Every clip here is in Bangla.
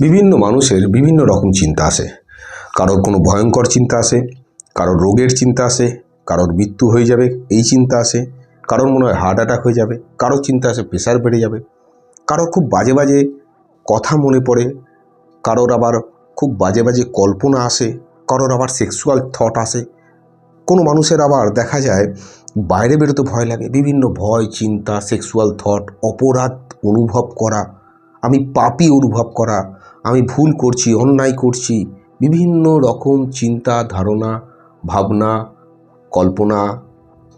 বিভিন্ন মানুষের বিভিন্ন রকম চিন্তা আসে। কারোর কোনো ভয়ঙ্কর চিন্তা আসে, কারোর রোগের চিন্তা আসে, কারোর মৃত্যু হয়ে যাবে, এই চিন্তা আসে। কারোর মনে হয় হার্ট অ্যাটাক হয়ে যাবে, কারোর চিন্তা আসে প্রেশার বেড়ে যাবে। কারোর খুব বাজে বাজে কথা মনে পড়ে, কারোর আবার খুব বাজে বাজে কল্পনা আসে, কারোর আবার সেক্সুয়াল থট আসে। কোনো মানুষের আবার দেখা যায় বাইরে বেরোতে ভয় লাগে, বিভিন্ন ভয়, চিন্তা সেক্সুয়াল থট অপরাধ অনুভব করা, আমি পাপি অনুভব করা আমি ভুল করছি, অন্যায় করছি, বিভিন্ন রকম চিন্তা, ধারণা, ভাবনা, কল্পনা,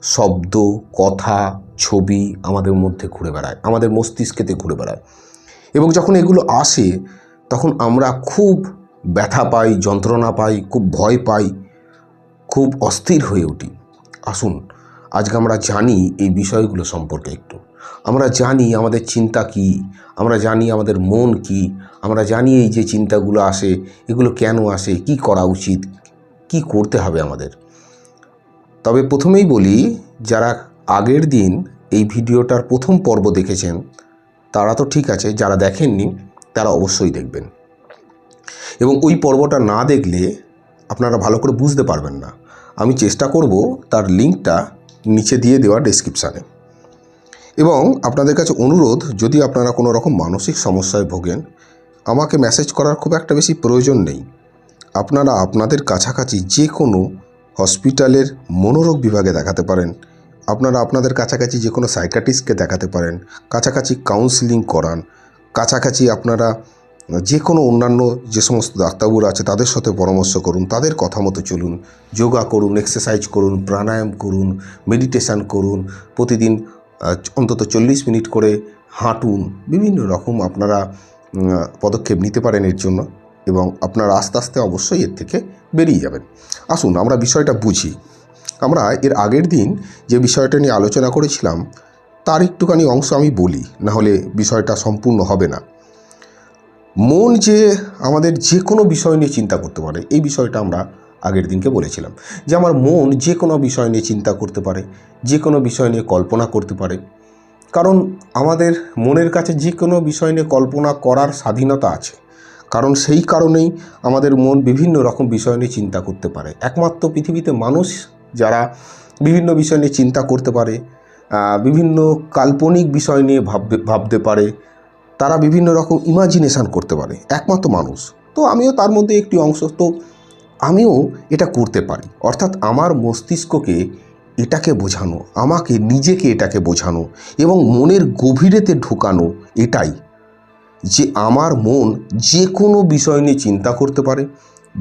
শব্দ, কথা, ছবি আমাদের মধ্যে ঘুরে বেড়ায়, আমাদের মস্তিষ্কেতে ঘুরে বেড়ায়। এবং যখন এগুলো আসে, তখন আমরা খুব ব্যথা পাই, যন্ত্রণা পাই, খুব ভয় পাই, খুব অস্থির হয়ে উঠি। আসুন, আজকে আমরা জানি এই বিষয়গুলো সম্পর্কে একটু। আমরা জানি আমাদের চিন্তা কি, আমরা জানি আমাদের মন কি, আমরা জানি এই যে চিন্তাগুলো আসে, এগুলো কেন আসে, কি করা উচিত, কি করতে হবে আমাদের। তবে প্রথমেই বলি, যারা আগের দিন এই ভিডিওটার প্রথম পর্ব দেখেছেন, তারা তো ঠিক আছে, যারা দেখেননি, তারা অবশ্যই দেখবেন। এবং ওই পর্বটা না দেখলে আপনারা ভালো করে বুঝতে পারবেন না। আমি চেষ্টা করব তার লিঙ্কটা নিচে দিয়ে দেওয়া ডেসক্রিপশানে এবং আপনাদের কাছে অনুরোধ, যদি আপনারা কোনো রকম মানসিক সমস্যায় ভোগেন, আমাকে মেসেজ করার খুব একটা বেশি প্রয়োজন নেই। আপনারা আপনাদের কাছাকাছি যে কোনো হসপিটালের মনোরোগ বিভাগে দেখাতে পারেন। আপনারা আপনাদের কাছাকাছি যে কোনো সাইকাটিস্টকে দেখাতে পারেন। কাছাকাছি কাউন্সিলিং করান। কাছাকাছি আপনারা যে কোনো অন্যান্য যে সমস্ত ডাক্তারবাবুরা আছে, তাদের সাথে পরামর্শ করুন, তাদের কথা মতো চলুন। যোগা করুন এক্সারসাইজ করুন, প্রাণায়াম করুন মেডিটেশান করুন, প্রতিদিন অন্তত চল্লিশ মিনিট করে হাঁটুন। বিভিন্ন রকম আপনারা পদক্ষেপ নিতে পারেন এর জন্য এবং আপনারা আস্তে আস্তে অবশ্যই এর থেকে বেরিয়ে যাবেন। আসুন, আমরা বিষয়টা বুঝি। আমরা এর আগের দিন যে বিষয়টা নিয়ে আলোচনা করেছিলাম, তার একটুখানি অংশ আমি বলি, না হলে বিষয়টা সম্পূর্ণ হবে না। মন যে আমাদের যে কোনো বিষয় নিয়ে চিন্তা করতে পারে, এই বিষয়টা আমরা আগের দিনকে বলেছিলাম যে আমার মন যে কোনো বিষয় নিয়ে চিন্তা করতে পারে, যে কোনো বিষয় নিয়ে কল্পনা করতে পারে। কারণ আমাদের মনের কাছে যে কোনো বিষয় নিয়ে কল্পনা করার স্বাধীনতা আছে। কারণ সেই কারণেই আমাদের মন বিভিন্ন রকম বিষয় নিয়ে চিন্তা করতে পারে। একমাত্র পৃথিবীতে মানুষ যারা বিভিন্ন বিষয় নিয়ে চিন্তা করতে পারে বিভিন্ন কাল্পনিক বিষয় নিয়ে ভাবতে ভাবতে পারে, তারা বিভিন্ন রকম ইমাজিনেশান করতে পারে। একমাত্র মানুষ। তো আমিও তার মধ্যে একটি অংশ। তো আমিও এটা করতে পারি। অর্থাৎ আমার মস্তিষ্ককে এটাকে বোঝানো, আমাকে নিজেকে এটাকে বোঝানো এবং মনের গভীরেতে ঢোকানো এটাই যে আমার মন যে কোনো বিষয় নিয়ে চিন্তা করতে পারে,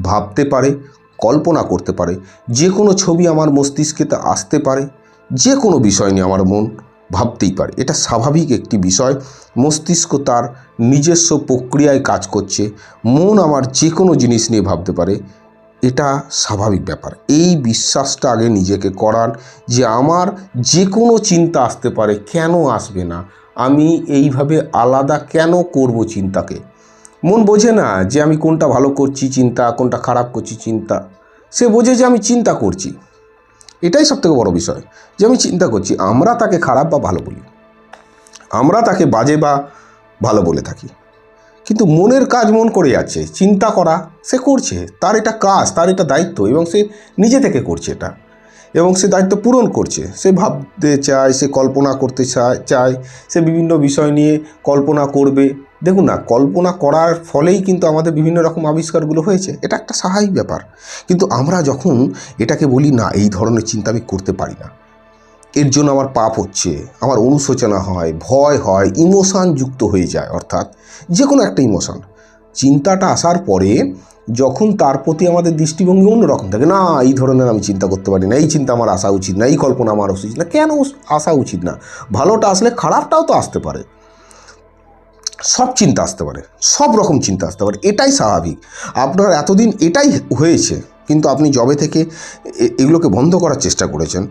ভাবতে পারে, কল্পনা করতে পারে। যে কোনো ছবি আমার মস্তিষ্কেতে আসতে পারে যে কোনো বিষয় নিয়ে আমার মন ভাবতেই পারে। এটা স্বাভাবিক একটি বিষয়। মস্তিষ্ক তার নিজস্ব প্রক্রিয়ায় কাজ করছে। মন আমার যে কোনো জিনিস নিয়ে ভাবতে পারে এটা স্বাভাবিক ব্যাপার। এই বিশ্বাসটা আগে নিজেকে করান যে আমার যে কোনো চিন্তা আসতে পারে, কেন আসবে না? আমি এইভাবে আলাদা কেন করব চিন্তাকে? মন বোঝে না যে আমি কোনটা ভালো করছি চিন্তা, কোনটা খারাপ করছি চিন্তা। সে বোঝে যে আমি চিন্তা করছি। এটাই সবথেকে বড় বিষয় যে আমি চিন্তা করছি, আমরা তাকে খারাপ বা ভালো বলি। আমরা তাকে বাজে বা ভালো বলে থাকি। কিন্তু মনের কাজ মন করে যাচ্ছে চিন্তা করা, সে করছে, তার এটা কাজ, তার এটা দায়িত্ব এবং সে নিজে থেকে করছে এটা। এবং সে দায়িত্ব পূরণ করছে, সে ভাবতে চায়, সে কল্পনা করতে চায় চায়, সে বিভিন্ন বিষয় নিয়ে কল্পনা করবে। দেখুন না, কল্পনা করার ফলেই কিন্তু আমাদের বিভিন্ন রকম আবিষ্কারগুলো হয়েছে, এটা একটা স্বাভাবিক ব্যাপার। কিন্তু আমরা যখন এটাকে বলি, না, এই ধরনের চিন্তা আমি করতে পারি না। এর জন্য আমার পাপ হচ্ছে, আমার অনুশোচনা হয়, ভয় হয়, ইমোশান যুক্ত হয়ে যায়, অর্থাৎ যে কোনো একটা ইমোশান। চিন্তাটা আসার পরে যখন তার প্রতি আমাদের দৃষ্টিভঙ্গি অন্যরকম থাকে, না, এই ধরনের আমি চিন্তা করতে পারি না, এই চিন্তা আমার আসা উচিত না, এই কল্পনা আমার উচিত না। কেন আসা উচিত না? ভালোটা আসলে খারাপটাও তো আসতে পারে। সব চিন্তা আসতে পারে, সব রকম চিন্তা আসতে পারে, এটাই স্বাভাবিক। আপনার এতদিন এটাই হয়েছে, কিন্তু আপনি জবে থেকে এগুলোকে বন্ধ করার চেষ্টা করেছেন।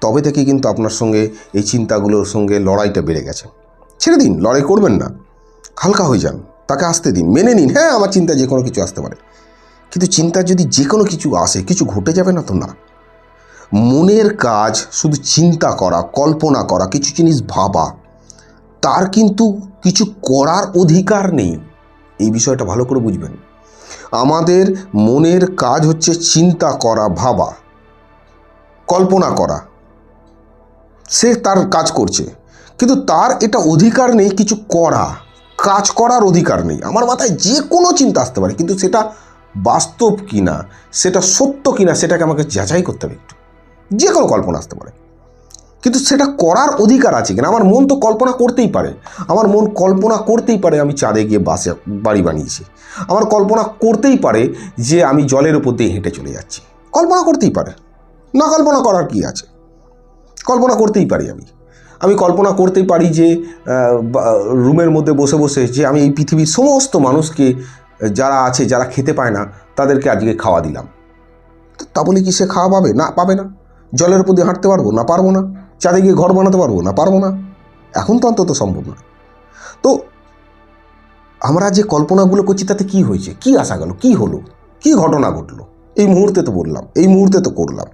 তবে থেকে কিন্তু আপনার সঙ্গে এই চিন্তাগুলোর সঙ্গে লড়াইটা বেড়ে গেছে। ছেড়ে দিন, লড়াই করবেন না। হালকা হয়ে যান, তাকে আসতে দিন, মেনে নিন। হ্যাঁ আমার চিন্তা যে কোনো কিছু আসতে পারে। কিন্তু চিন্তা যদি যে কোনো কিছু আসে, কিছু ঘটে যাবে না তো না। মনের কাজ শুধু চিন্তা করা, কল্পনা করা, কিছু জিনিস ভাবা, তার কিন্তু কিছু করার অধিকার নেই। এই বিষয়টা ভালো করে বুঝবেন। আমাদের মনের কাজ হচ্ছে চিন্তা করা, ভাবা, কল্পনা করা। সে তার কাজ করছে। কিন্তু তার এটা অধিকার নেই কিছু করা। কাজ করার অধিকার নেই। আমার মাথায় যে কোনো চিন্তা আসতে পারে, কিন্তু সেটা বাস্তব কিনা, সেটা সত্য কিনা, সেটাকে আমাকে যাচাই করতে হবে একটু। যে কোনো কল্পনা আসতে পারে। কিন্তু সেটা করার অধিকার আছে কিনা? আমার মন তো কল্পনা করতেই পারে। আমার মন কল্পনা করতেই পারে আমি চাঁদে গিয়ে বাসে বাড়ি বানিয়েছি। আমার কল্পনা করতেই পারে যে আমি জলের উপর দিয়ে হেঁটে চলে যাচ্ছি। কল্পনা করতেই পারে। না কল্পনা করার কি আছে? কল্পনা করতেই পারি আমি। আমি কল্পনা করতেই পারি যে রুমের মধ্যে বসে বসে যে আমি এই পৃথিবীর সমস্ত মানুষকে, যারা আছে, যারা খেতে পায় না, তাদেরকে আজকে খাওয়া দিলাম। তো তা বলে কি সে খাওয়া পাবে? না পাবে না। জলের উপর দিয়ে হাঁটতে পারব? না পারব না। চাঁদে গিয়ে ঘর বানাতে পারব? না পারব না। এখন তো অন্তত সম্ভব না। তো আমরা যে কল্পনাগুলো করছি, তাতে কি হয়েছে? কি আসা গেল? কি হলো? কি ঘটনা ঘটলো? এই মুহূর্তে তো বললাম, এই মুহূর্তে তো করলাম।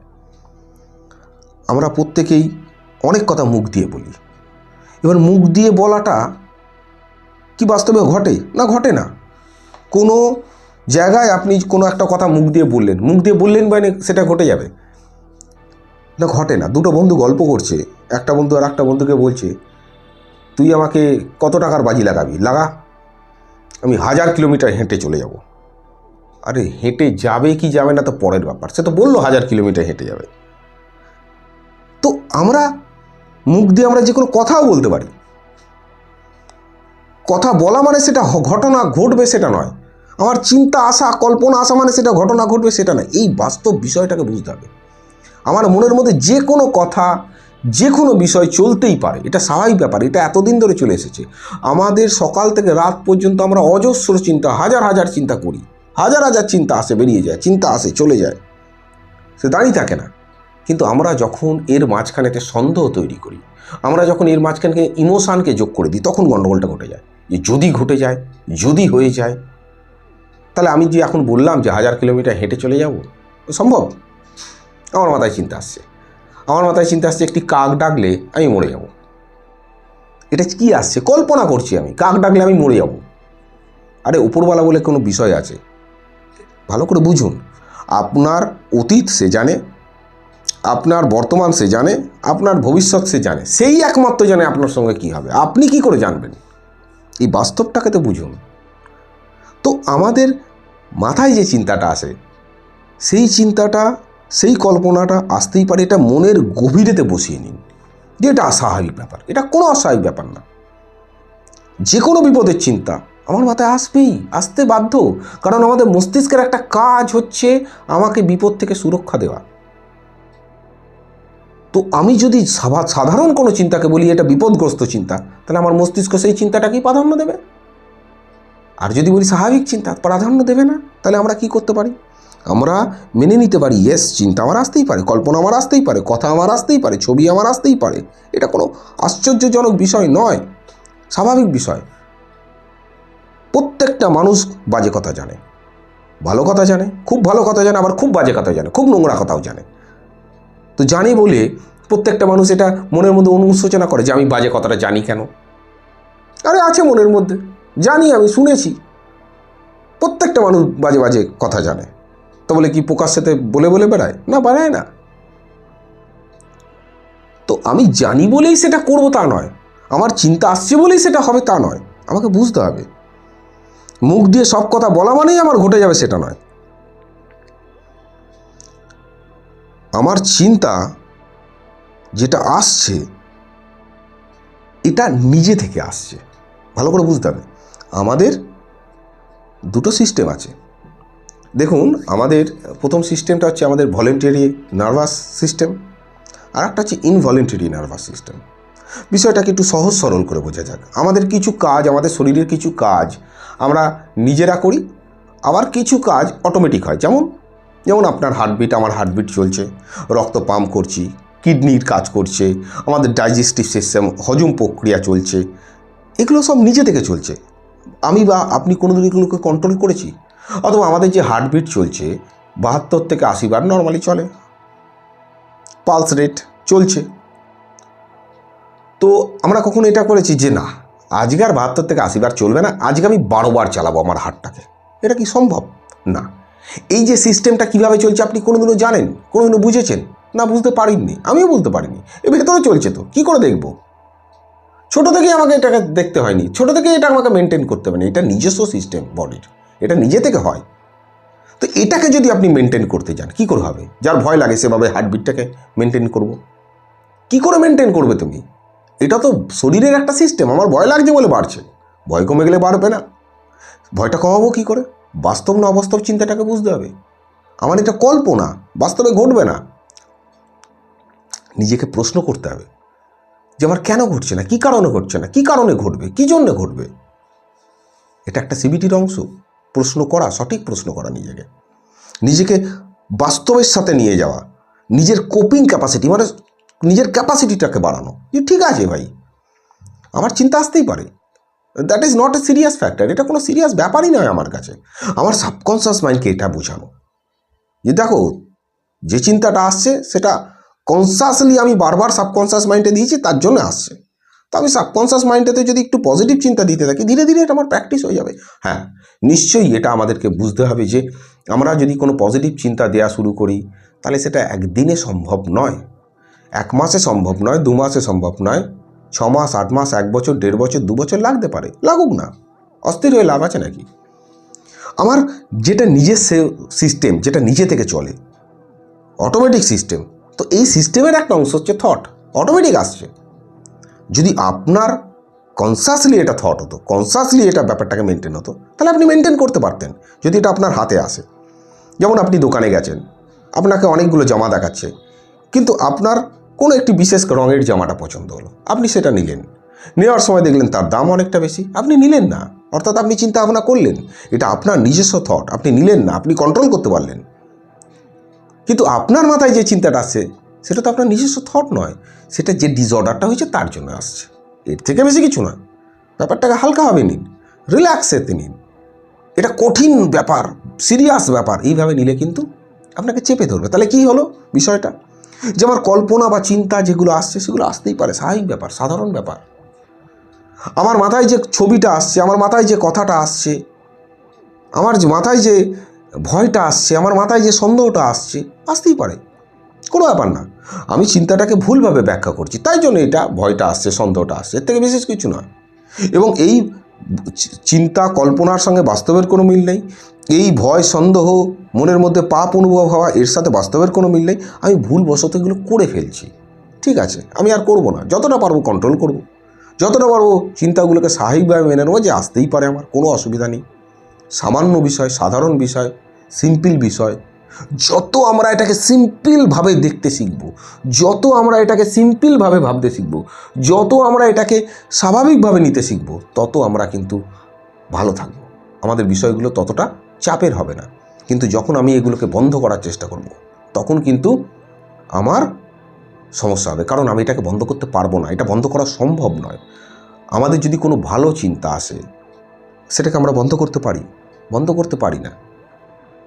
আমরা প্রত্যেকেই অনেক কথা মুখ দিয়ে বলি। এবার মুখ দিয়ে বলাটা কি বাস্তবে ঘটে? না ঘটে না। কোনো জায়গায় আপনি কোনো একটা কথা মুখ দিয়ে বললেন, মুখ দিয়ে বললেন মানে সেটা ঘটে যাবে। না, ঘটে না। দুটো বন্ধু গল্প করছে, একটা বন্ধু আর একটা বন্ধুকে বলছে, তুই আমাকে কত টাকার বাজি লাগাবি? লাগা। আমি হাজার কিলোমিটার হেঁটে চলে যাব। আরে, হেঁটে যাবে কি যাবে না তো পরের ব্যাপার। সে তো বলল হাজার কিলোমিটার হেঁটে যাবে। তো আমরা মুখ দিয়ে আমরা যে কোনো কথাও বলতে পারি। কথা বলা মানে সেটা ঘটনা ঘটবে সেটা নয়। আমার চিন্তা আসা কল্পনা, আসা মানে সেটা ঘটনা ঘটবে সেটা নয়। এই বাস্তব বিষয়টাকে বুঝতে হবে। আমার মনের মধ্যে যে কোনো কথা, যে কোনো বিষয় চলতেই পারে। এটা স্বাভাবিক ব্যাপার, এটা এতদিন ধরে চলে এসেছে। আমাদের সকাল থেকে রাত পর্যন্ত আমরা অজস্র চিন্তা, হাজার হাজার চিন্তা করি। হাজার হাজার চিন্তা আসে, বেরিয়ে যায়, চিন্তা আসে, চলে যায়। সে দাঁড়িয়ে থাকে না। কিন্তু আমরা যখন এর মাঝখানেতে সন্দেহ তৈরি করি, আমরা যখন এর মাঝখানে ইমোশানকে যোগ করে দিই, তখন গণ্ডগোলটা ঘটে যায়। যে যদি ঘটে যায়, যদি হয়ে যায়, তাহলে আমি যে এখন বললাম যে হাজার কিলোমিটার হেঁটে চলে যাব, সম্ভব। আমার মাথায় চিন্তা আসছে। আমার মাথায় চিন্তা আসছে, একটি কাক ডাকলে আমি মরে যাব। এটা কি আসছে? কল্পনা করছি আমি, কাক ডাকলে আমি মরে যাব। আরে, উপরওয়ালা বলে কোনো বিষয় আছে? ভালো করে বুঝুন। আপনার অতীত সে জানে আপনার বর্তমান সে জানে, আপনার ভবিষ্যৎ সে জানে, সেই একমাত্র জানে আপনার সঙ্গে কি হবে। আপনি কি করে জানবেন? এই বাস্তবটাকে তো বুঝুন। তো আমাদের মাথায় যে চিন্তাটা আসে, সেই চিন্তাটা, সেই কল্পনাটা আসতেই পারে, এটা মনের গভীরেতে বসিয়ে নিন যে এটা অস্বাভাবিক ব্যাপার। এটা কোনো অস্বাভাবিক ব্যাপার না। যে কোনো বিপদের চিন্তা আমার মাথায় আসবেই, আসতে বাধ্য। কারণ আমাদের মস্তিষ্কের একটা কাজ হচ্ছে আমাকে বিপদ থেকে সুরক্ষা দেওয়া। তো আমি যদি সাধারণ কোনো চিন্তাকে বলি, এটা বিপদগ্রস্ত চিন্তা, তাহলে আমার মস্তিষ্ক সেই চিন্তাটাকেই প্রাধান্য দেবে। আর যদি বলি স্বাভাবিক চিন্তা, প্রাধান্য দেবে না, তাহলে আমরা কি করতে পারি? আমরা মেনে নিতে পারি ইয়েস চিন্তা আমার আসতেই পারে, কল্পনা আমার আসতেই পারে, কথা আমার আসতেই পারে, ছবি আমার আসতেই পারে। এটা কোনো আশ্চর্যজনক বিষয় নয়, স্বাভাবিক বিষয়। প্রত্যেকটা মানুষ বাজে কথা জানে। ভালো কথা জানে, খুব ভালো কথা জানে, আবার খুব বাজে কথা জানে, খুব নোংরা কথাও জানে। তো জানি বলে প্রত্যেকটা মানুষ এটা মনের মধ্যে অনুশোচনা করে যে আমি বাজে কথাটা জানি কেন? আরে আছে মনের মধ্যে। জানি, আমি শুনেছি। প্রত্যেকটা মানুষ বাজে বাজে কথা জানে। তো বলে কি প্রকাশ্যেতে বলে বলে বেড়ায়? না বেড়ায় না। তো আমি জানি বলেই সেটা করব তা নয়। আমার চিন্তা আসছে বলেই সেটা হবে তা নয়। আমাকে বুঝতে হবে। মুখ দিয়ে সব কথা বলা মানেই আমার ঘটে যাবে সেটা নয়। আমার চিন্তা যেটা আসছে, এটা নিজে থেকে আসছে। ভালো করে বুঝতে হবে। আমাদের দুটো সিস্টেম আছে। দেখুন, আমাদের প্রথম সিস্টেমটা হচ্ছে আমাদের ভলেন্টারি নার্ভাস সিস্টেম আর একটা হচ্ছে ইনভলেন্টারি নার্ভাস সিস্টেম বিষয়টাকে একটু সহজ সরল করে বোঝা যাক। আমাদের কিছু কাজ, আমাদের শরীরের কিছু কাজ আমরা নিজেরা করি, আবার কিছু কাজ অটোমেটিক হয়। যেমন যেমন আপনার হার্টবিট আমার হার্টবিট চলছে, রক্ত পাম্প করছি কিডনির কাজ করছে, আমাদের ডাইজেস্টিভ সিস্টেম হজম প্রক্রিয়া চলছে, এগুলো সব নিজে থেকে চলছে। আমি বা আপনি কোনো দিন এগুলোকে কন্ট্রোল করেছি? অথবা আমাদের যে হার্টবিট চলছে, বাহাত্তর থেকে আশি বার নর্মালি চলে। পালস রেট চলছে। তো আমরা কখনো এটা করেছি যে না, আজকে আর বাহাত্তর থেকে আশি বার চলবে না, আজকে আমি বারো বার চালাবো আমার হাটটাকে এটা কি সম্ভব? না। এই যে সিস্টেমটা কীভাবে চলছে আপনি কোনোদিনও জানেন? কোনোদিনও বুঝেছেন? না, বুঝতে পারিনি আমিও বুঝতে পারিনি। এ ভেতরে চলছে তো। কী করে দেখব? ছোট থেকেই আমাকে এটাকে দেখতে হয়নি। ছোট থেকে এটা আমাকে মেনটেন করতে হবে না এটা নিজস্ব সিস্টেম বডির। এটা নিজে থেকে হয়। তো এটাকে যদি আপনি মেনটেন করতে যান, কি করে হবে? যার ভয় লাগে সেভাবে হার্টবিটটাকে মেনটেন করব। কি করে মেনটেন করবে তুমি? এটা তো শরীরের একটা সিস্টেম আমার ভয় লাগছে বলে বাড়ছে। ভয় কমে গেলে বাড়বে না। ভয়টা কমাবো কি করে? বাস্তব না অবাস্তব চিন্তাটাকে বুঝতে হবে। আমার এটা কল্পনা, বাস্তবে ঘটবে না। নিজেকে প্রশ্ন করতে হবে যে আমার কেন ঘটছে না, কি কারণে ঘটছে না, কি কারণে ঘটবে, কি জন্য ঘটবে? এটা একটা সিবিটির অংশ। প্রশ্ন করা, সঠিক প্রশ্ন করা নিজেকে। নিজেকে বাস্তবের সাথে নিয়ে যাওয়া, নিজের কোপিং ক্যাপাসিটি মানে নিজের ক্যাপাসিটিটাকে বাড়ানো। যে ঠিক আছে ভাই, আমার চিন্তা আসতেই পারে। That is not a serious factor এটা কোনো সিরিয়াস ব্যাপারই নয় আমার কাছে। আমার সাবকনসিয়াস মাইন্ডকে এটা বোঝানো। যে দেখো, যে চিন্তাটা আসছে, সেটা কনসাসলি আমি বারবার সাবকনসিয়াস মাইন্ডে দিয়েছি, তার জন্য আসছে। তো আমি সাবকনসিয়াস মাইন্ডেতে যদি একটু পজিটিভ চিন্তা দিতে থাকি, ধীরে ধীরে এটা আমার প্র্যাকটিস হয়ে যাবে। হ্যাঁ নিশ্চয়ই এটা আমাদেরকে বুঝতে হবে যে, আমরা যদি কোনো পজিটিভ চিন্তা দেওয়া শুরু করি, তাহলে সেটা একদিনে সম্ভব নয়। এক মাসে সম্ভব নয়, দু মাসে সম্ভব নয়। ছ মাস আট মাস এক বছর দেড় বছর দু বছর লাগতে পারে। লাগুক না। অস্থির হয়ে লাভ আছে নাকি? আমার যেটা নিজের সিস্টেম যেটা নিজে থেকে চলে অটোমেটিক সিস্টেম তো এই সিস্টেমের একটা অংশ হচ্ছে থট অটোমেটিক আসছে। যদি আপনার কনসাসলি এটা থট হতো কনসাসলি এটা ব্যাপারটাকে মেনটেন হতো, তাহলে আপনি মেনটেন করতে পারতেন, যদি এটা আপনার হাতে আসে। যেমন আপনি দোকানে গেছেন, আপনাকে অনেকগুলো জামা দেখাচ্ছে, কিন্তু আপনার কোনো একটি বিশেষ রঙের জামাটা পছন্দ হলো। আপনি সেটা নিলেন। নেওয়ার সময় দেখলেন তার দাম অনেকটা বেশি। আপনি নিলেন না। অর্থাৎ আপনি চিন্তা ভাবনা করলেন। এটা আপনার নিজস্ব থট আপনি নিলেন না। আপনি কন্ট্রোল করতে পারলেন। কিন্তু আপনার মাথায় যে চিন্তাটা আসছে, সেটা তো আপনার নিজস্ব থট নয়। সেটা যে ডিসঅর্ডারটা হয়েছে তার জন্য আসছে। এর থেকে বেশি কিছু না ব্যাপারটাকে হালকাভাবে নিন। রিল্যাক্সেতে নিন। এটা কঠিন ব্যাপার সিরিয়াস ব্যাপার। এইভাবে নিলে কিন্তু আপনাকে চেপে ধরবে। তাহলে কি হলো বিষয়টা? যে আমার কল্পনা বা চিন্তা যেগুলো আসছে, সেগুলো আসতেই পারে। স্বাভাবিক ব্যাপার, সাধারণ ব্যাপার। আমার মাথায় যে ছবিটা আসছে, আমার মাথায় যে কথাটা আসছে, আমার মাথায় যে ভয়টা আসছে, আমার মাথায় যে সন্দেহটা আসছে, আসতেই পারে। কোনো ব্যাপার না। আমি চিন্তাটাকে ভুলভাবে ব্যাখ্যা করছি। তাই জন্য এটা ভয়টা আসছে, সন্দেহটা আসছে। এর থেকে বিশেষ কিছু নয়। এবং এই চিন্তা, কল্পনার সঙ্গে বাস্তবের কোনো মিল নেই। এই ভয়, সন্দেহ, মনের মধ্যে পাপ অনুভব হওয়া, এর সাথে বাস্তবের কোনো মিল নেই। আমি ভুলবশত এগুলো করে ফেলছি। ঠিক আছে, আমি আর করব না। যতটা পারব কন্ট্রোল করব। যতটা পারব চিন্তাগুলোকে স্বাভাবিকভাবে মেনে নেব যে আসতেই পারে আমার, কোনো অসুবিধা নেই। সামান্য বিষয়, সাধারণ বিষয় সিম্পল বিষয়। যত আমরা এটাকে সিম্পলভাবে দেখতে শিখব, যত আমরা এটাকে সিম্পলভাবে ভাবতে শিখব, যত আমরা এটাকে স্বাভাবিকভাবে নিতে শিখব, তত আমরা কিন্তু ভালো থাকব। আমাদের বিষয়গুলো ততটা চাপের হবে না। কিন্তু যখন আমি এগুলোকে বন্ধ করার চেষ্টা করব, তখন কিন্তু আমার সমস্যা হবে। কারণ আমি এটাকে বন্ধ করতে পারব না। এটা বন্ধ করা সম্ভব নয়। আমাদের যদি কোনো ভালো চিন্তা আসে, সেটাকে আমরা বন্ধ করতে পারি। বন্ধ করতে পারি না।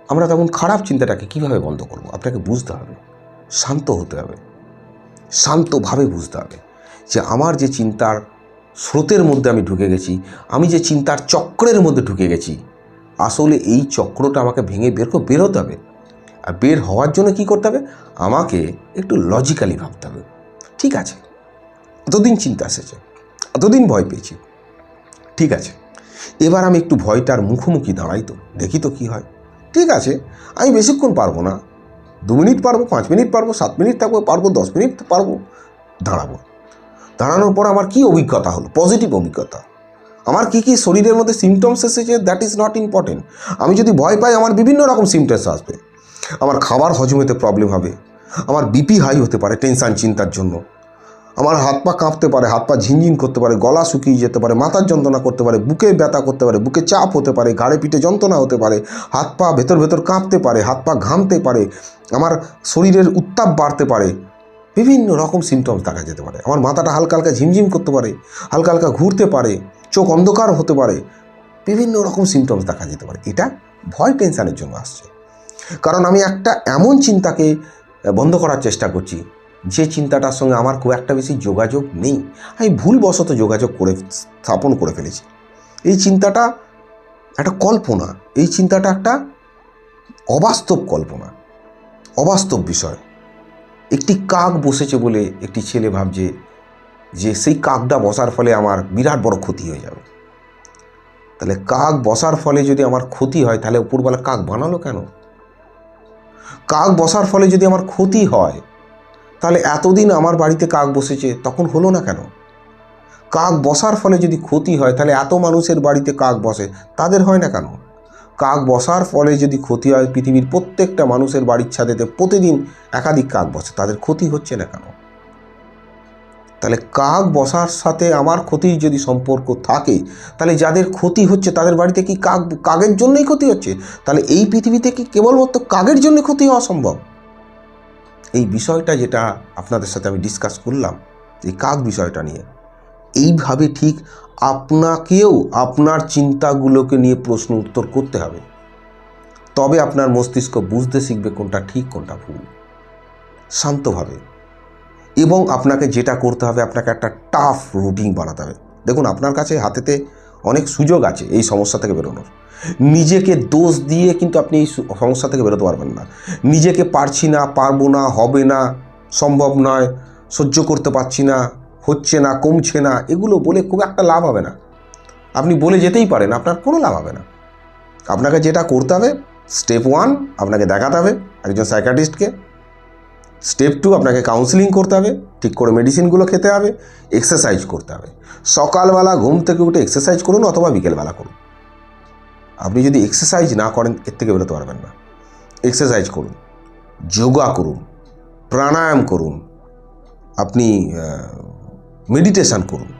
আমরা তেমন খারাপ চিন্তাটাকে কীভাবে বন্ধ করব? আপনাকে বুঝতে হবে। শান্ত হতে হবে। শান্তভাবে বুঝতে হবে যে আমার যে চিন্তার স্রোতের মধ্যে আমি ঢুকে গেছি, আমি যে চিন্তার চক্রের মধ্যে ঢুকে গেছি আসলে এই চক্রটা আমাকে ভেঙে বের করে বেরোতে হবে। আর বের হওয়ার জন্য কি করতে হবে? আমাকে একটু লজিক্যালি ভাবতে হবে। ঠিক আছে। এতদিন চিন্তা এসেছে। এতদিন ভয় পেয়েছি। ঠিক আছে। এবার আমি একটু ভয়টার মুখোমুখি দাঁড়াই তো, দেখি তো কী হয়। ঠিক আছে। আমি বেশিক্ষণ পারব না। দু মিনিট পারব, পাঁচ মিনিট পারব, সাত মিনিট থাকব, পারব, দশ মিনিট পারব, দাঁড়াবো। দাঁড়ানোর পর আমার কি অভিজ্ঞতা হলো? পজিটিভ অভিজ্ঞতা। আমার কি কি শরীরের মধ্যে সিমটমস এসেছে দ্যাট ইজ নট ইম্পর্টেন্ট আমি যদি ভয় পাই, আমার বিভিন্ন রকম সিমটমস আসবে। আমার খাবার হজমেতে প্রবলেম হবে। আমার বিপি হাই হতে পারে টেনশান চিন্তার জন্য। আমার হাত পা কাঁপতে পারে, হাত পা ঝিনঝিন করতে পারে, গলা শুকিয়ে যেতে পারে মাথার যন্ত্রণা করতে পারে, বুকে ব্যথা করতে পারে, বুকে চাপ হতে পারে, ঘাড়ে পিঠে যন্ত্রণা হতে পারে, হাত পা ভেতর ভেতর কাঁপতে পারে, হাত পা ঘামতে পারে, আমার শরীরের উত্তাপ বাড়তে পারে, বিভিন্ন রকম সিমটমস দেখা যেতে পারে। আমার মাথাটা হালকা হালকা ঝিমঝিম করতে পারে, হালকা হালকা ঘুরতে পারে। চোখ অন্ধকার হতে পারে। বিভিন্ন রকম সিমটমস দেখা যেতে পারে। এটা ভয় টেনশানের জন্য আসছে। কারণ আমি একটা এমন চিন্তাকে বন্ধ করার চেষ্টা করছি। যে চিন্তাটার সঙ্গে আমার খুব একটা বেশি যোগাযোগ নেই। আমি ভুলবশত যোগাযোগ করে স্থাপন করে ফেলেছি। এই চিন্তাটা একটা কল্পনা। এই চিন্তাটা একটা অবাস্তব কল্পনা। অবাস্তব বিষয়। একটি কাক বসেছে বলে একটি ছেলে ভাবছে যে সেই কাকটা বসার ফলে আমার বিরাট বড় ক্ষতি হয়ে যাবে। তাহলে কাক বসার ফলে যদি আমার ক্ষতি হয়, তাহলে উপরবেলা কাক বানালো কেন? কাক বসার ফলে যদি আমার ক্ষতি হয়, তাহলে এতদিন আমার বাড়িতে কাক বসেছে, তখন হলো না কেন? কাক বসার ফলে যদি ক্ষতি হয়, তাহলে এত মানুষের বাড়িতে কাক বসে, তাদের হয় না কেন? কাক বসার ফলে যদি ক্ষতি হয়, পৃথিবীর প্রত্যেকটা মানুষের বাড়ির ছাদেতে প্রতিদিন একাধিক কাক বসে, তাদের ক্ষতি হচ্ছে না কেন? তাহলে কাক বসার সাথে আমার ক্ষতির যদি সম্পর্ক থাকে, তাহলে যাদের ক্ষতি হচ্ছে তাদের বাড়িতে কি কাক, কাকের জন্যই ক্ষতি হচ্ছে? তাহলে এই পৃথিবীতে কি কেবলমাত্র কাকের জন্য ক্ষতি হওয়া সম্ভব? এই বিষয়টা যেটা আপনাদের সাথে আমি ডিসকাস করলাম, এই কাক বিষয়টা নিয়ে। এইভাবে ঠিক আপনাকেও আপনার চিন্তাগুলোকে নিয়ে প্রশ্ন উত্তর করতে হবে। তবে আপনার মস্তিষ্ক বুঝতে শিখবে কোনটা ঠিক, কোনটা ভুল। শান্তভাবে। এবং আপনাকে যেটা করতে হবে, আপনাকে একটা টাফ রুটিন বানাতে হবে। দেখুন, আপনার কাছে হাতেতে অনেক সুযোগ আছে এই সমস্যা থেকে বেরোনোর। নিজেকে দোষ দিয়ে কিন্তু আপনি এই সমস্যা থেকে বেরোতে পারবেন না। নিজেকে পারছি না, পারব না, হবে না, সম্ভব নয়, সহ্য করতে পারছি না, হচ্ছে না, কমছে না, এগুলো বলে খুব একটা লাভ হবে না। আপনি বলে যেতেই পারেন, আপনার কোনো লাভ হবে না। আপনাকে যেটা করতে হবে স্টেপ ওয়ান আপনাকে দেখাতে হবে একজন সাইকাটিস্টকে স্টেপ টু, আপনাকে কাউন্সিলিং করতে হবে, ঠিক করে মেডিসিনগুলো খেতে হবে এক্সারসাইজ করতে হবে। সকালবেলা ঘুম থেকে উঠে এক্সারসাইজ করুন অথবা বিকেলবেলা করুন। আপনি যদি এক্সারসাইজ না করেন, এর থেকে বেরোতে পারবেন না। এক্সারসাইজ করুন, যোগা করুন, প্রাণায়াম করুন, আপনি মেডিটেশান করুন।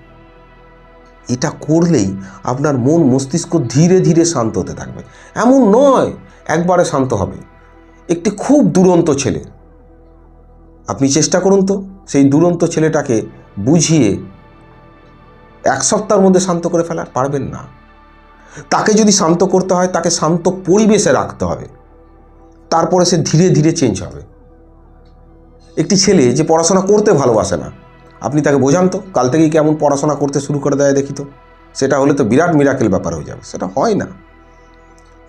এটা করলেই আপনার মন মস্তিষ্ক ধীরে ধীরে শান্ত হতে থাকবে। এমন নয়, একবারে শান্ত হবে। একটি খুব দুরন্ত ছেলে আপনি চেষ্টা করুন তো সেই দুরন্ত ছেলেটাকে বুঝিয়ে এক সপ্তাহের মধ্যে শান্ত করে ফেলার, পারবেন না। তাকে যদি শান্ত করতে হয়, তাকে শান্ত পরিবেশে রাখতে হবে। তারপরে সে ধীরে ধীরে চেঞ্জ হবে। একটি ছেলে যে পড়াশোনা করতে ভালোবাসে না, আপনি তাকে বোঝান তো, কাল থেকেই কেমন পড়াশোনা করতে শুরু করে দেয় দেখি তো। সেটা হলে তো বিরাট মিরাকেল ব্যাপার হয়ে যাবে। সেটা হয় না।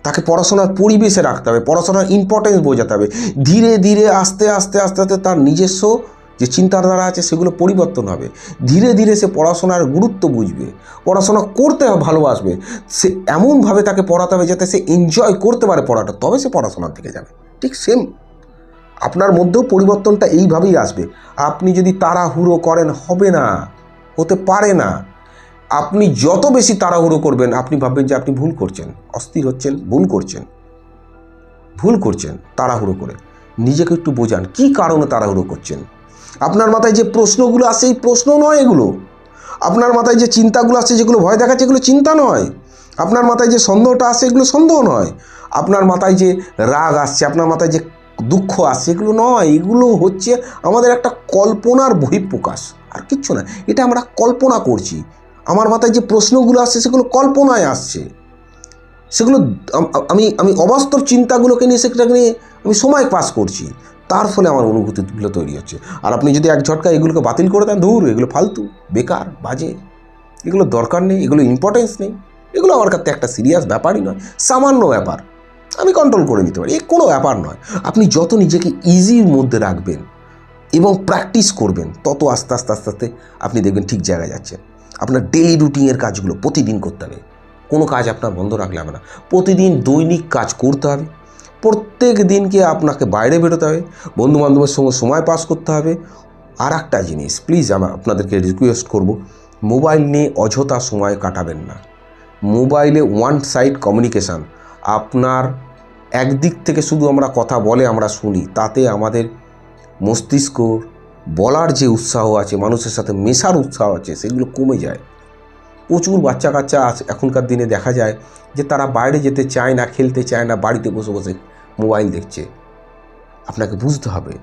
তাকে পড়াশোনার পরিবেশে রাখতে হবে, পড়াশোনার ইম্পর্টেন্স বোঝাতে হবে। ধীরে ধীরে আস্তে আস্তে আস্তে আস্তে তার নিজস্ব যে চিন্তাধারা আছে সেগুলো পরিবর্তন হবে। ধীরে ধীরে সে পড়াশোনার গুরুত্ব বুঝবে, পড়াশোনা করতে ভালোবাসবে। সে এমনভাবে তাকে পড়াতে হবে যাতে সে এনজয় করতে পারে পড়াটা, তবে সে পড়াশোনার দিকে যাবে। ঠিক সেম আপনার মধ্যেও পরিবর্তনটা এইভাবেই আসবে। আপনি যদি তাড়াহুড়ো করেন, হবে না, হতে পারে না। আপনি যত বেশি তাড়াহুড়ো করবেন, আপনি ভাববেন যে আপনি ভুল করছেন। অস্থির হচ্ছেন, ভুল করছেন। ভুল করছেন, তাড়াহুড়ো করে। নিজেকে একটু বোঝান, কি কারণে তাড়াহুড়ো করছেন? আপনার মাথায় যে প্রশ্নগুলো আসে, এই প্রশ্ন নয় এগুলো। আপনার মাথায় যে চিন্তাগুলো আসছে যেগুলো ভয় দেখাচ্ছে, এগুলো চিন্তা নয়। আপনার মাথায় যে সন্দেহটা আসছে এগুলো সন্দেহ নয়। আপনার মাথায় যে রাগ আসছে, আপনার মাথায় যে দুঃখ আসছে, এগুলো নয়। এগুলো হচ্ছে আমাদের একটা কল্পনার বহিঃপ্রকাশ। আর কিচ্ছু না, এটা আমরা কল্পনা করছি। আমার মাথায় যে প্রশ্নগুলো আসছে সেগুলো কল্পনায় আসছে। সেগুলো আমি আমি অবাস্তব চিন্তাগুলোকে নিয়ে সেটাকে নিয়ে আমি সময় পাস করছি। তার ফলে আমার অনুভূতিগুলো তৈরি হচ্ছে। আর আপনি যদি এক ঝটকা এগুলোকে বাতিল করে দেন দূর এগুলো ফালতু, বেকার, বাজে, এগুলো দরকার নেই, এগুলো ইম্পর্টেন্স নেই, এগুলো আমার কাছে একটা সিরিয়াস ব্যাপারই নয়, সামান্য ব্যাপার। আমি কন্ট্রোল করে নিতে পারি। এ কোনো ব্যাপার নয়। আপনি যত নিজেকে ইজির মধ্যে রাখবেন এবং প্র্যাকটিস করবেন, তত আস্তে আস্তে আস্তে আস্তে আপনি দেখবেন ঠিক জায়গায় যাচ্ছেন। আপনার ডেলি রুটিনের কাজগুলো প্রতিদিন করতে হবে। কোনো কাজ আপনার বন্ধ রাখলে হবে না। প্রতিদিন দৈনিক কাজ করতে হবে। প্রত্যেক দিনকে আপনাকে বাইরে বেরোতে হবে। বন্ধু বান্ধবের সঙ্গে সময় পাস করতে হবে। আর একটা জিনিস প্লিজ আমার আপনাদেরকে রিকোয়েস্ট করব মোবাইল নিয়ে অযথা সময় কাটাবেন না। মোবাইলে ওয়ান সাইড কমিউনিকেশান আপনার একদিক থেকে শুধু আমরা কথা বলে আমরা শুনি, তাতে আমাদের মস্তিষ্ক বলার যে উৎসাহ আছে, মানুষের সাথে মেশার উৎসাহ আছে, সেগুলো কমে যায়। প্রচুর বাচ্চা কাচ্চা এখনকার দিনে দেখা যায় যে তারা বাইরে যেতে চায় না, খেলতে চায় না, বাড়িতে বসে বসে মোবাইল দেখছে। আপনাকে বুঝতে হবে,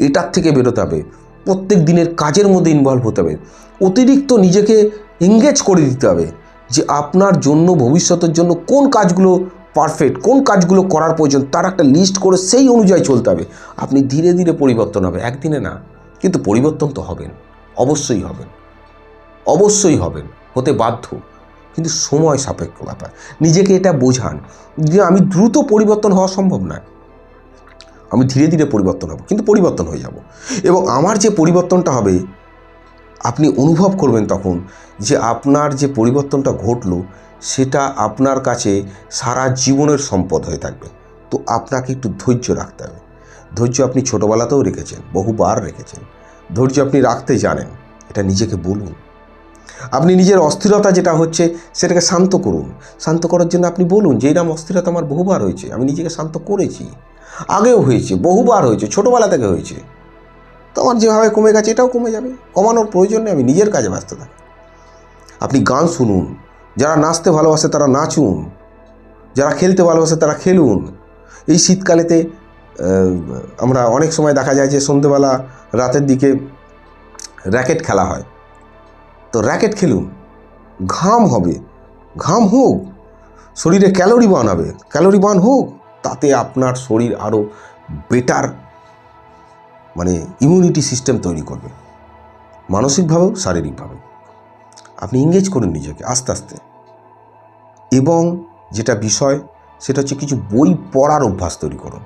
এটার থেকে বেরোতে হবে। প্রত্যেক দিনের কাজের মধ্যে ইনভলভ হতে হবে। অতিরিক্ত নিজেকে এঙ্গেজ করে দিতে হবে যে আপনার জন্য, ভবিষ্যতের জন্য কোন কাজগুলো পারফেক্ট কোন কাজগুলো করার প্রয়োজন, তার একটা লিস্ট করে সেই অনুযায়ী চলতে হবে। আপনি ধীরে ধীরে পরিবর্তন হবে, একদিনে না। কিন্তু পরিবর্তন তো হবেন, অবশ্যই হবেন। অবশ্যই হবেন, হতে বাধ্য। কিন্তু সময় সাপেক্ষ ব্যাপার। নিজেকে এটা বোঝান যে আমি দ্রুত পরিবর্তন হওয়া সম্ভব নয়। আমি ধীরে ধীরে পরিবর্তন হব, কিন্তু পরিবর্তন হয়ে যাব। এবং আমার যে পরিবর্তনটা হবে, আপনি অনুভব করবেন তখন যে আপনার যে পরিবর্তনটা ঘটলো, সেটা আপনার কাছে সারা জীবনের সম্পদ হয়ে থাকবে। তো আপনাকে একটু ধৈর্য রাখতে হবে। ধৈর্য আপনি ছোটোবেলাতেও রেখেছেন, বহুবার রেখেছেন। ধৈর্য আপনি রাখতে জানেন, এটা নিজেকে বলুন। আপনি নিজের অস্থিরতা যেটা হচ্ছে, সেটাকে শান্ত করুন। শান্ত করার জন্য আপনি বলুন যে এরকম অস্থিরতা আমার বহুবার হয়েছে, আমি নিজেকে শান্ত করেছি। আগেও হয়েছে, বহুবার হয়েছে, ছোটোবেলা থেকে হয়েছে। তো আমার যেভাবে কমে গেছে, এটাও কমে যাবে। কমানোর প্রয়োজন নেই, আমি নিজের কাজে ব্যস্ত থাকি। আপনি গান শুনুন। যারা নাচতে ভালোবাসে তারা নাচুন। যারা খেলতে ভালোবাসে তারা খেলুন। এই শীতকালেতে আমরা অনেক সময় দেখা যায় যে সন্ধেবেলা রাতের দিকে র্যাকেট খেলা হয়। তো র্যাকেট খেলুন ঘাম হবে। ঘাম হোক। শরীরে ক্যালোরি বার্ন হবে ক্যালোরি বার্ন হোক। তাতে আপনার শরীর আরও বেটার মানে ইমিউনিটি সিস্টেম তৈরি করবে। মানসিকভাবেও শারীরিকভাবে আপনি এঙ্গেজ করুন নিজেকে আস্তে আস্তে। এবং যেটা বিষয়, সেটা হচ্ছে কিছু বই পড়ার অভ্যাস তৈরি করুন।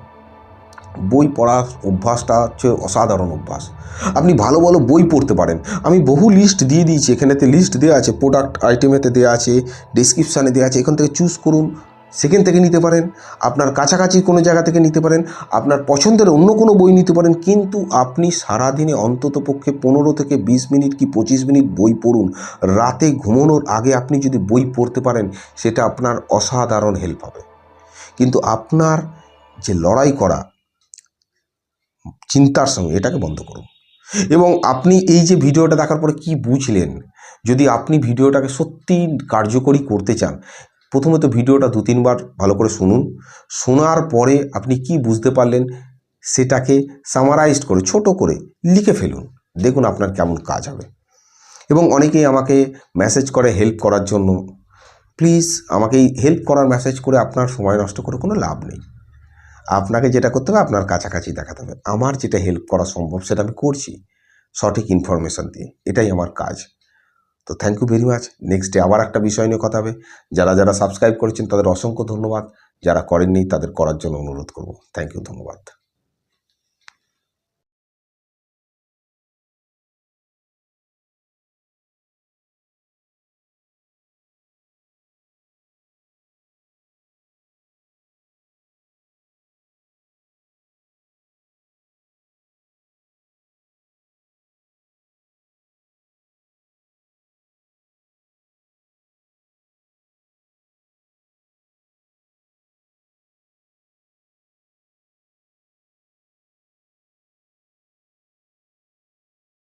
বই পড়ার অভ্যাসটা হচ্ছে অসাধারণ অভ্যাস। আপনি ভালো ভালো বই পড়তে পারেন। আমি বহু লিস্ট দিয়ে দিয়েছি। এখানেতে লিস্ট দেওয়া আছে প্রোডাক্ট আইটেমেতে দেওয়া আছে ডিসক্রিপশানে দেওয়া আছে। এখান থেকে চুজ করুন। সেখান থেকে নিতে পারেন। আপনার কাছাকাছি কোনো জায়গা থেকে নিতে পারেন। আপনার পছন্দের অন্য কোনো বই নিতে পারেন। কিন্তু আপনি সারাদিনে অন্তত পক্ষে পনেরো থেকে বিশ মিনিট কি পঁচিশ মিনিট বই পড়ুন। রাতে ঘুমানোর আগে আপনি যদি বই পড়তে পারেন, সেটা আপনার অসাধারণ হেল্প হবে। কিন্তু আপনার যে লড়াই করা চিন্তার সঙ্গে এটাকে বন্ধ করুন। এবং আপনি এই যে ভিডিওটা দেখার পরে কি বুঝলেন? যদি আপনি ভিডিওটাকে সত্যি কার্যকরী করতে চান, প্রথমত ভিডিওটা দু, তিনবার ভালো করে শুনুন। শোনার পরে আপনি কি বুঝতে পারলেন? সেটাকে সামারাইজড করে, ছোট করে লিখে ফেলুন। দেখুন আপনার কেমন কাজ হবে। এবং অনেকেই আমাকে মেসেজ করে হেল্প করার জন্য। প্লিজ আমাকে হেল্প করার মেসেজ করে আপনার সময় নষ্ট করে কোনো লাভ নেই। আপনাকে যেটা করতে হবে, আপনার কাছাকাছি দেখাতে হবে। আমার যেটা হেল্প করা সম্ভব, সেটা আমি করছি। সঠিক ইনফরমেশান দিয়ে। এটাই আমার কাজ। তো thank you very much next day আবার একটা বিষয় নিয়ে কথা হবে। যারা যারা সাবস্ক্রাইব করেছেন, তাদের অসংখ্য ধন্যবাদ। যারা করেননি, তাদের করার জন্য অনুরোধ করব। থ্যাংক ইউ ধন্যবাদ।